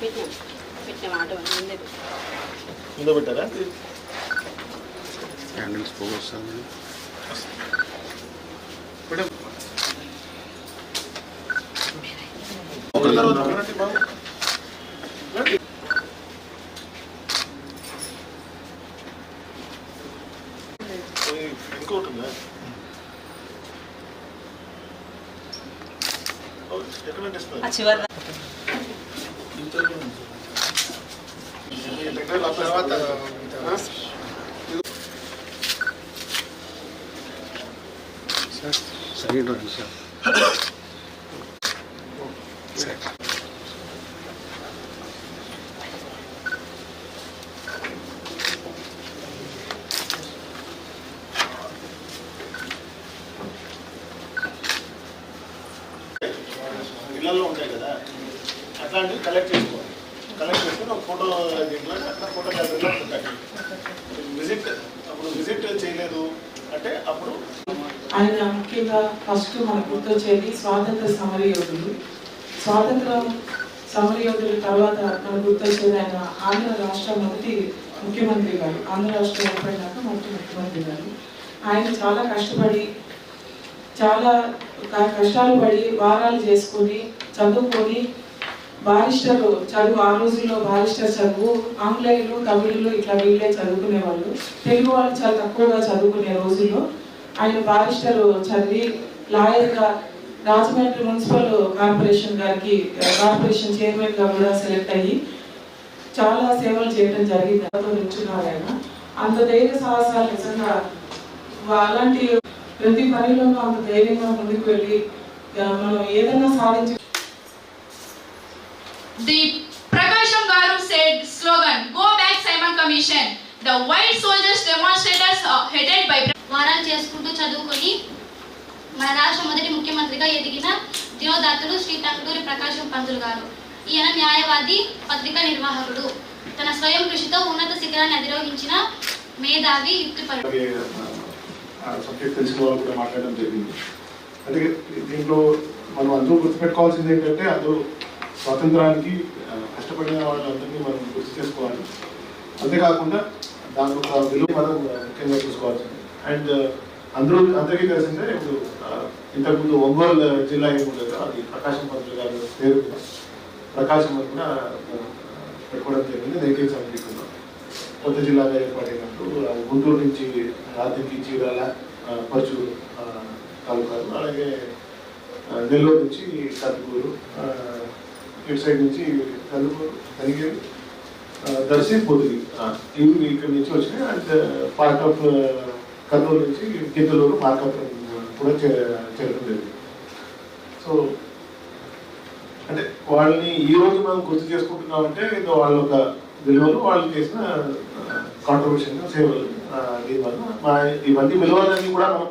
Auto ముందే ముందు పెట్టారా క్యాండిల్స్ పోగు వస్తుంది ఒకరి తర్వాత ఒకరు రండి బాబు. రండి. ఓయ్, ఇంకోటి ఉందా చివరి తర్వాత సైడ్ రండి సార్ ఉంటాయి కదా. అట్లాంటివి కలెక్ట్ చేసుకోవాలి. కలెక్ట్ చేసుకుని ఒక ఫోటో దీంట్లో అట్లా ఫోటో గ్యాలరీలో పెట్టండి. విజిట్ అప్పుడు విజిట్ చేయలేదు. అంటే అప్పుడు ఆయన ముఖ్యంగా ఫస్ట్ మనకు గుర్తొచ్చేది స్వాతంత్ర సమర సమరయోధులు స్వాతంత్రం సమరయోధుల తర్వాత మనకు గుర్తొచ్చేది ఆయన ఆంధ్ర రాష్ట్ర మొదటి ముఖ్యమంత్రి గారు. ఆంధ్ర రాష్ట్రం ఏర్పడినాక మొదటి ముఖ్యమంత్రి గారు. ఆయన చాలా కష్టపడి చాలా కష్టాలు పడి వారాలు చేసుకొని చదువుకొని బారిస్టర్ చదువు ఆ రోజుల్లో బారిస్టర్ చదువు ఆంగ్లేయులు తమిళులు ఇట్లా వీళ్ళే చదువుకునే వాళ్ళు తెలుగు వాళ్ళు చాలా తక్కువగా చదువుకునే రోజుల్లో ఆయన బారిస్టర్ చదివి లాయర్గా రాజమండ్రి మున్సిపల్ కార్పొరేషన్ గారికి కార్పొరేషన్ చైర్మన్గా కూడా సెలెక్ట్ అయ్యి చాలా సేవలు చేయడం జరిగింది. దాంతో నిల్చున్నారు ఆయన. అంత ధైర్య సాహసాలు నిజంగా అలాంటి ప్రతి పనిలోనూ అంత ధైర్యంగా ముందుకు వెళ్ళి మనం ఏదైనా సాధించి The Prakasham Garu said slogan, Go back Simon Commission. The white soldiers demonstrators headed by వారాలు చేసుకుంటూ చదువుకొని మన రాష్ట్ర మొదటి ముఖ్యమంత్రిగా ఎదిగిన దినోదాతుడు శ్రీ టంగుటూరి ప్రకాశం పంతులు గారు. ఈయన న్యాయవాది పత్రికా నిర్వాహకుడు. తన స్వయం కృషితో ఉన్నత శిఖరాన్ని అధిరోహించిన మేధావి యుక్తిపరుడు అలాగే సబ్జెక్ట్ తెలిసిన వాళ్ళు కూడా మాట్లాడడం జరిగింది. అంటే దీంట్లో మనం అందరూ గుర్తుపెట్టుకోవాల్సింది ఏంటంటే అందరూ స్వాతంత్రానికి కష్టపడిన వాళ్ళందరినీ మనం గుర్తు చేసుకోవాలి. అంతేకాకుండా దాని ఒక విలువ మనం ముఖ్యంగా చూసుకోవాల్సింది అండ్ అందరూ అందరికీ తెలిసిందే ఇప్పుడు ఇంతకుముందు ఒంగోలు జిల్లా ఏముండదు అది ప్రకాశం పంతులు గారు పేరు ప్రకాశం అని కూడా పెట్టుకోవడం జరిగింది. నైన్టీన్ సెవెంటీ కొత్త జిల్లాగా ఏర్పడినప్పుడు గుంటూరు నుంచి రాత్రికి చీరాల ఆ, తాలూకాలు అలాగే నెల్లూరు నుంచి కందుకూరు ఇటు సైడ్ నుంచి కందుకూరు తనిగేరు దర్శి పొదిలి ఇవి ఇక్కడ నుంచి వచ్చినాయి అండ్ పార్ట్ ఆఫ్ కర్నూలు నుంచి గిద్దలూరు మార్కాపురం కూడా చే- చేరడం జరిగింది సో అంటే వాళ్ళని ఈ రోజు మనం గుర్తు చేసుకుంటున్నామంటే ఇది వాళ్ళ ఒక విలువలు వాళ్ళు చేసిన కాంట్రిబ్యూషన్ సేవలు దీనివల్ల ఇవన్నీ విలువలన్నీ కూడా మనం